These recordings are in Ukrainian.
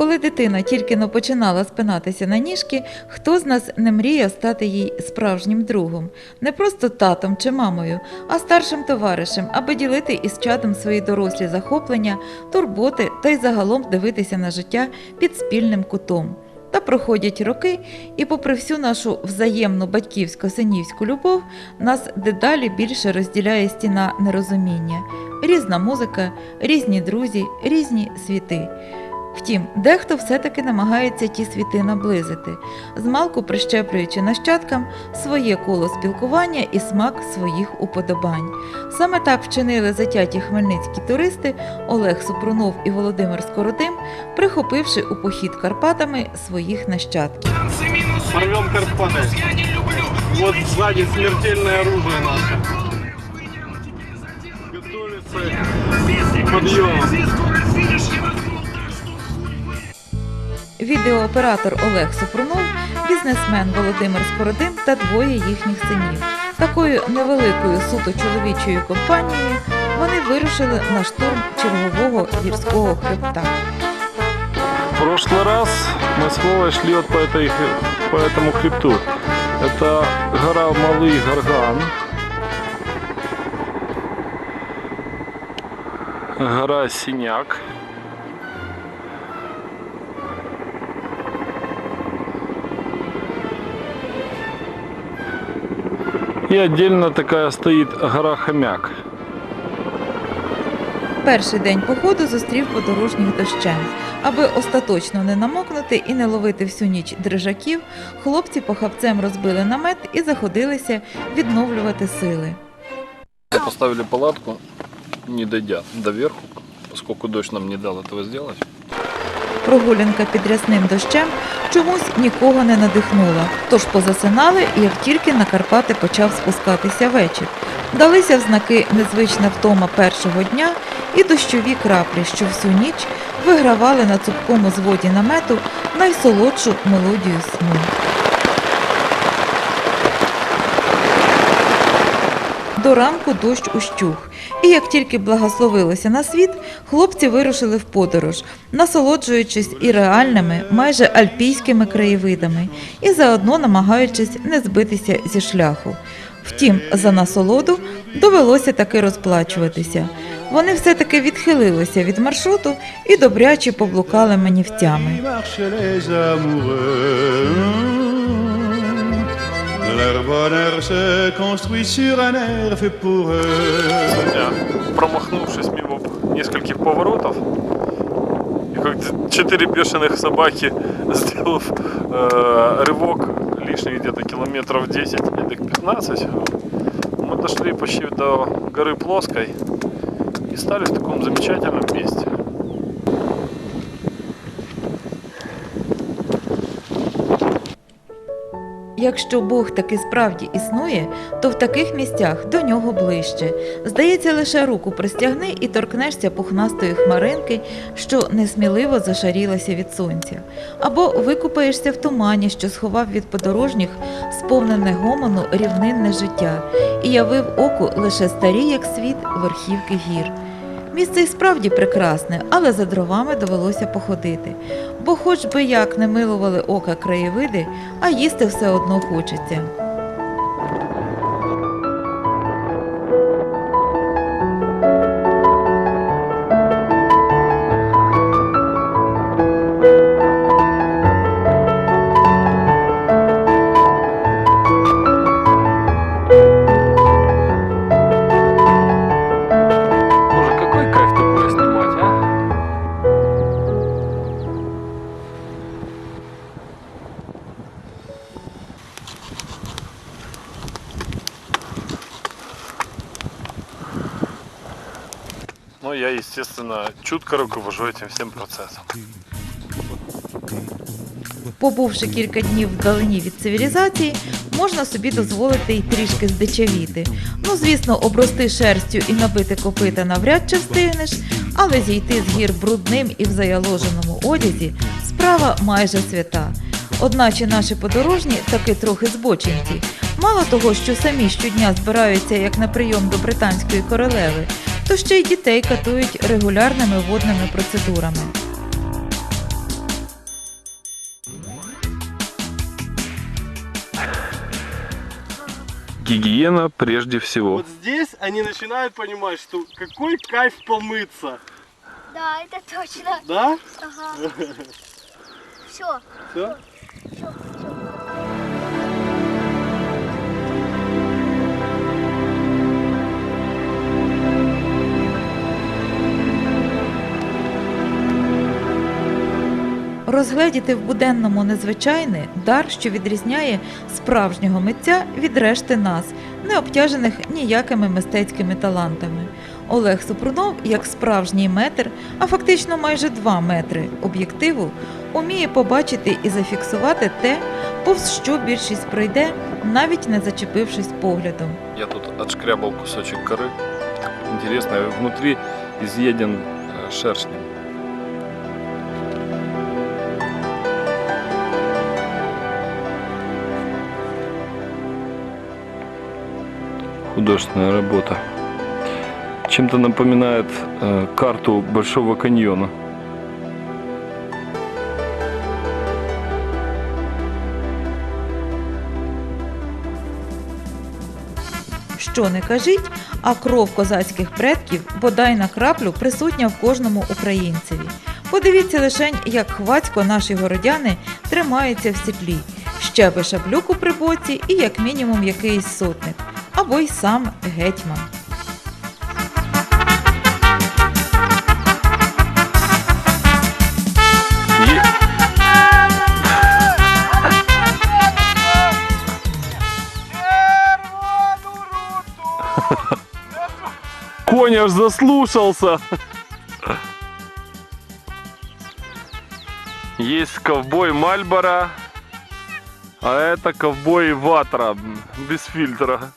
Коли дитина тільки но починала спинатися на ніжки, хто з нас не мріяв стати їй справжнім другом, не просто татом чи мамою, а старшим товаришем, аби ділити із чадом свої дорослі захоплення, турботи та й загалом дивитися на життя під спільним кутом. Та проходять роки, і попри всю нашу взаємну батьківсько-синівську любов, нас дедалі більше розділяє стіна нерозуміння, різна музика, різні друзі, різні світи. Втім, дехто все-таки намагається ті світи наблизити, змалку прищеплюючи нащадкам своє коло спілкування і смак своїх уподобань. Саме так вчинили затяті хмельницькі туристи Олег Супрунов і Володимир Скоротим, прихопивши у похід Карпатами своїх нащадків. Порвем Карпаты. Вот сзади смертельное оружие наше. Готовится Відеооператор Олег Супрунов, бізнесмен Володимир Скородим та двоє їхніх синів. Такою невеликою суто чоловічою компанією вони вирушили на штурм чергового гірського хребта. В прошлый раз мы с Вовой шли вот по, этой, по этому хребту. Это гора Малый Горган. Гора Синяк. И отдельно такая стоит гора Хомяк. Перший день походу зустрів подорожніх дощем. Аби остаточно не намокнути і не ловити всю ніч дрижаків, хлопці похапцем розбили намет і заходилися відновлювати сили. Поставили палатку, не дойдя до верху, поскольку дождь нам не дал этого сделать. Прогулянка під рясним дощем чомусь нікого не надихнула, тож позасинали, як тільки на Карпати почав спускатися вечір. Далися в знаки незвична втома першого дня і дощові краплі, що всю ніч вигравали на цупкому зводі намету найсолодшу мелодію сну. До ранку дощ ущух, і як тільки благословилося на світ, хлопці вирушили в подорож, насолоджуючись і реальними, майже альпійськими краєвидами, і заодно намагаючись не збитися зі шляху. Втім, за насолоду довелося таки розплачуватися. Вони все-таки відхилилися від маршруту і добряче поблукали манівцями. Bonheur se construit sur un air fait pour eux. Промахнувшись мимо нескольких поворотов, и как четыре бешеных собаки, сделав э, рывок лишних где-то километров 10 или 15, мы дошли почти до горы Плоской и стали в таком замечательном месте. Якщо Бог таки справді існує, то в таких місцях до нього ближче. Здається, лише руку простягни і торкнешся пухнастої хмаринки, що несміливо зашарілася від сонця, або викупаєшся в тумані, що сховав від подорожніх сповнене гомону рівнинне життя, і явив оку лише старі, як світ, верхівки гір. Місце і справді прекрасне, але за дровами довелося походити. Бо хоч би як не милували ока краєвиди, а їсти все одно хочеться. Ну, я, естественно, чутко руковожу этим всем процессом. Побувши кілька днів вдалині від цивілізації, можна собі дозволити й трішки здичавіти. Ну, звісно, обрости шерстю і набити копита навряд чи встигнеш, але зійти з гір брудним і в заяложеному одязі справа майже свята. Одначе наші подорожні таки трохи збочинці. Мало того, що самі щодня збираються як на прийом до британської королеви, то ще й дітей катують регулярними водними процедурами. Гигиена прежде всего. Вот здесь они начинают понимать, что какой кайф помыться. Да, это точно. Да? Ага. Все. Все? Все. Розгледіти в буденному незвичайне дар, що відрізняє справжнього митця від решти нас, не обтяжених ніякими мистецькими талантами. Олег Супрунов, як справжній метр, а фактично майже два метри об'єктиву, уміє побачити і зафіксувати те, повз що більшість пройде, навіть не зачепившись поглядом. Я тут отшкрябал кусочек коры. Интересно, внутри изъеден э, шершнем. Художественная работа. Чем-то напоминает э, карту Большого каньона. Що не кажіть, а кров козацьких предків бодай на краплю присутня в кожному українцеві. Подивіться лише, як хвацько наші городяни тримаються в сідлі. Ще би шаблюку при боці і як мінімум якийсь сотник, або й сам гетьман. Конь аж заслушался. Есть ковбой Мальбора, а это ковбой Ватра без фильтра.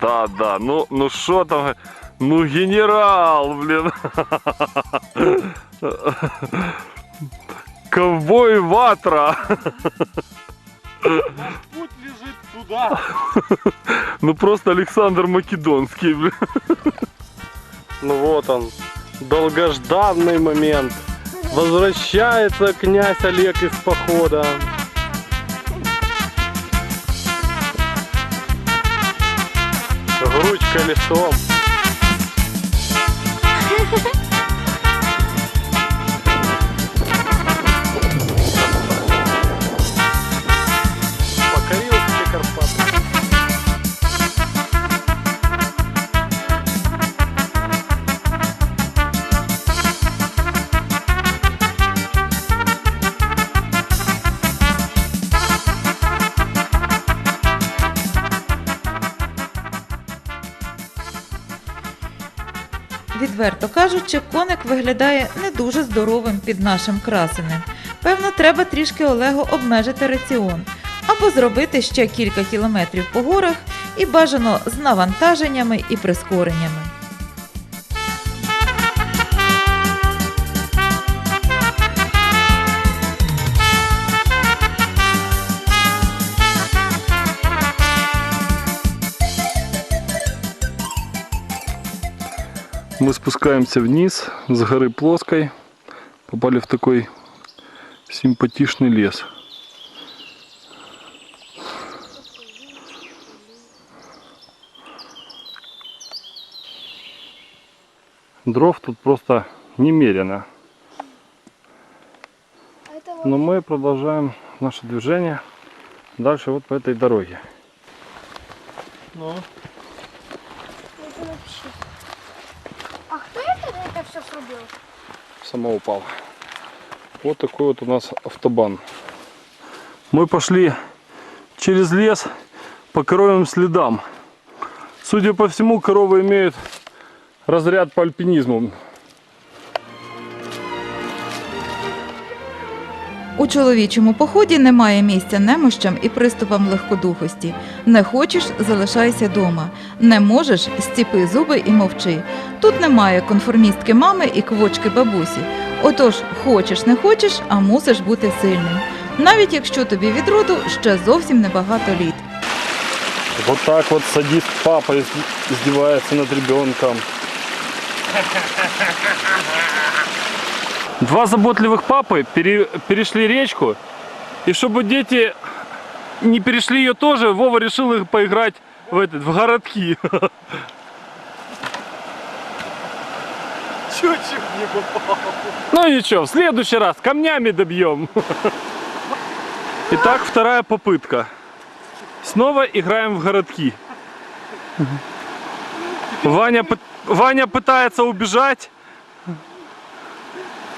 Да, да, ну, ну что там, ну генерал, блин. Ковбой Ватра. Путь лежит туда. Ну просто Александр Македонский, блин. Ну вот он, долгожданный момент. Возвращается князь Олег из похода. que Кажучи, коник виглядає не дуже здоровим під нашим красенем. Певно, треба трішки Олегу обмежити раціон або зробити ще кілька кілометрів по горах і бажано з навантаженнями і прискореннями. Мы спускаемся вниз с горы плоской. Попали в такой симпатичный лес. Дров тут просто немерено. Но мы продолжаем наше движение дальше вот по этой дороге. Ну, это вообще. А кто это, это все срубил? сама упала. Вот такой вот у нас автобан. Мы пошли через лес по коровьим следам. Судя по всему, коровы имеют разряд по альпинизму. У чоловічому поході немає місця немощам і приступам легкодухості. Не хочеш залишайся дома. Не можеш стіпи зуби і мовчи. Тут немає конформістки мами і квочки бабусі. Отож, хочеш не хочеш, а мусиш бути сильним. Навіть якщо тобі від роду ще зовсім небагато літ. Вот так вот садист папа издевается над ребенком. Два заботливых папы пере- перешли речку, и чтобы дети не перешли ее тоже, Вова решил их поиграть в этот, в городки. Чуть-чуть не попал. Ну ничего, в следующий раз камнями добьем. Итак, вторая попытка. Снова играем в городки. Ваня, Ваня пытается убежать.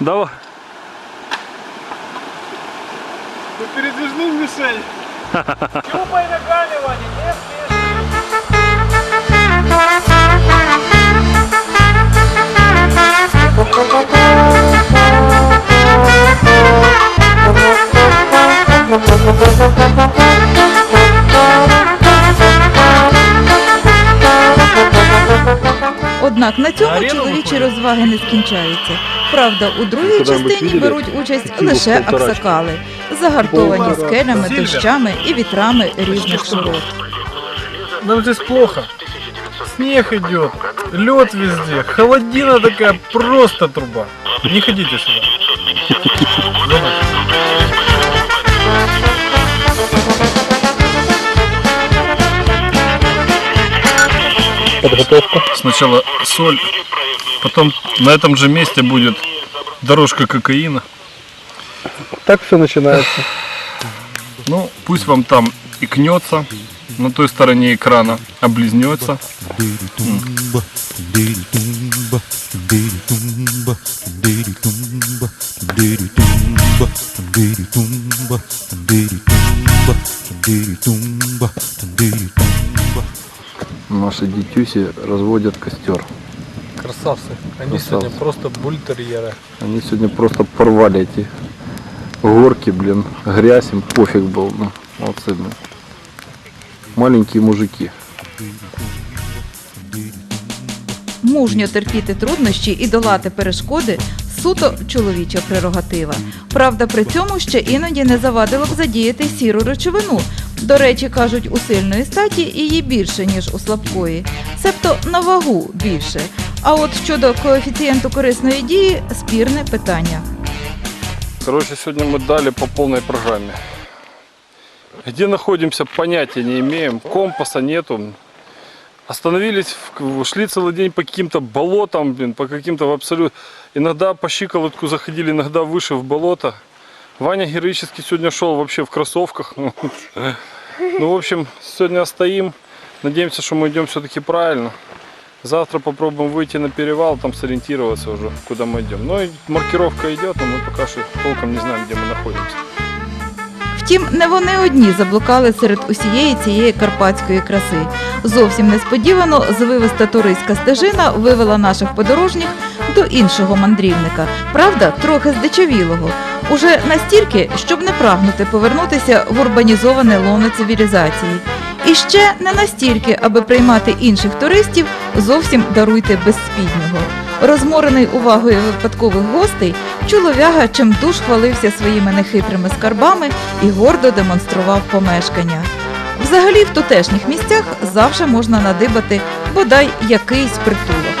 Давай. Ну передвижную мишень. Тюпай ногами, Ваня, Однак на цьому чоловічі розваги не скінчаються. Правда, у другій частині беруть участь лише аксакали, загартовані скелями, дощами і вітрами різних широт. Нам здесь плохо. Снег идет, лед везде, холодина такая, просто труба. Не ходите сюда. Подготовка. Сначала соль, потом на этом же месте будет дорожка кокаина. Так все начинается. Ну, пусть вам там икнется, на той стороне экрана облизнется. Tumba, diri tumba, diri Наши дитюси разводят костер. Красавцы. Они Красавцы. сегодня просто бультерьеры. Они сегодня просто порвали эти горки, блин, грязь им пофиг был, ну, молодцы, блин. Маленькие мужики. Мужньо терпіти труднощі і долати перешкоди суто чоловіча прерогатива. Правда, при цьому ще іноді не завадило б задіяти сіру речовину. До речі, кажуть, у сильної статі її більше, ніж у слабкої, себто на вагу більше. А от щодо коефіцієнту корисної дії спірне питання. Короче, сегодня мы дали по полной программе. Где находимся, понятия не имеем. Компаса нету. Остановились, в- шли целый день по каким-то болотам, блин, по каким-то абсолютно... Иногда по щиколотку заходили, иногда выше в болото. Ваня героически сегодня шел вообще в кроссовках. Ну, в общем, сегодня стоим. Надеемся, что мы идем все-таки правильно. Завтра попробуем выйти на перевал, там сориентироваться уже, куда мы идем. Ну и маркировка идет, но мы пока что толком не знаем, где мы находимся. Втім, не вони одні заблукали серед усієї цієї карпатської краси. Зовсім несподівано звивиста туристська стежина вивела наших подорожніх до іншого мандрівника. Правда, трохи здичавілого. Уже настільки, щоб не прагнути повернутися в урбанізоване лоно цивілізації. І ще не настільки, аби приймати інших туристів, зовсім даруйте безспіднього. Розморений увагою випадкових гостей, чолов'яга чимдуж хвалився своїми нехитрими скарбами і гордо демонстрував помешкання. Взагалі в тутешніх місцях завжди можна надибати бодай якийсь притулок.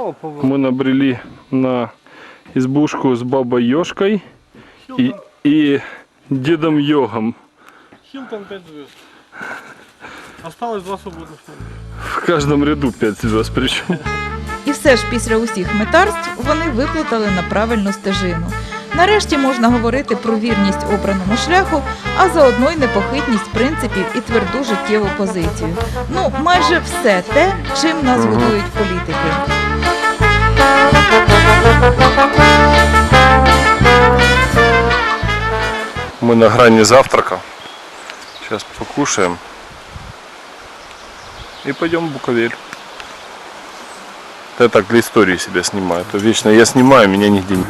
Мы набрели на избушку с бабой Ёшкой и, и дедом Йогом. Хилтон 5 звезд. Осталось два свободных места. В каждом ряду 5 звезд причем. І все ж після усіх метарств вони виплутали на правильну стежину. Нарешті можна говорити про вірність обраному шляху, а заодно й непохитність принципів і тверду життєву позицію. Ну, майже все те, чим нас Ага. годують політики. Мы на грани завтрака. Сейчас покушаем. И пойдем в Буковель. Я так для истории себя снимаю. То вечно я снимаю, меня нигде не...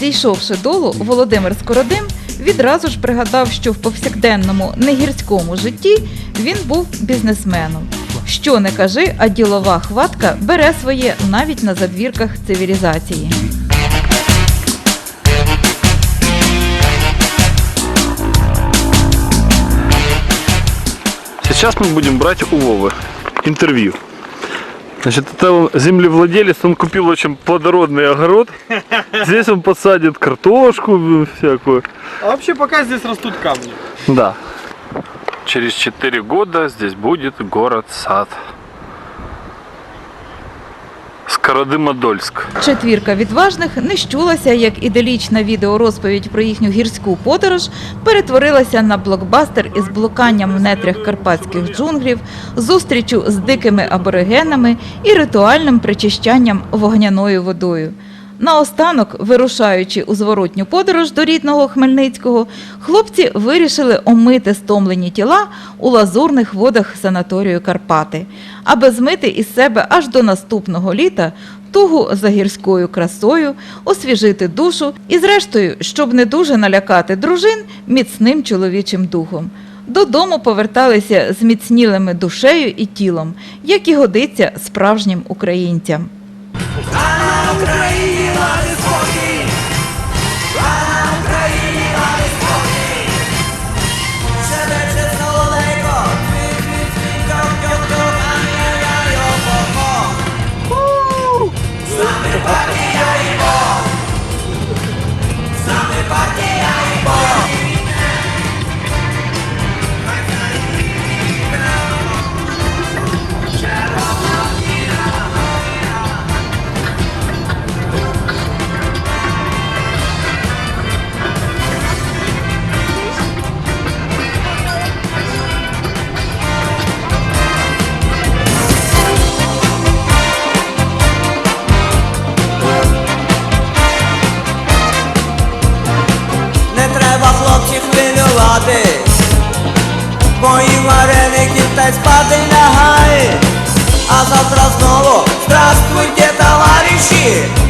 Зійшовши долу, Володимир Скородим відразу ж пригадав, що в повсякденному негірському житті він був бізнесменом. Що не кажи, а ділова хватка бере своє навіть на задвірках цивілізації. Сейчас мы будем брать у Вовы интервью. Значит, это землевладелец, он купил очень плодородный огород. Здесь он посадит картошку всякую. А вообще пока здесь растут камни. Да. Через 4 года здесь будет город-сад. Скородима-Дольск. Четвірка відважних не щулася, як іделічна відеорозповідь про їхню гірську подорож перетворилася на блокбастер із блуканням в нетрях карпатських джунглів, зустрічю з дикими аборигенами і ритуальним причищанням вогняною водою. Наостанок, вирушаючи у зворотню подорож до рідного Хмельницького, хлопці вирішили омити стомлені тіла у лазурних водах санаторію Карпати, аби змити із себе аж до наступного літа тугу за гірською красою, освіжити душу і, зрештою, щоб не дуже налякати дружин міцним чоловічим духом. Додому поверталися зміцнілими душею і тілом, як і годиться справжнім українцям.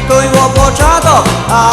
Kto ją poczadał, a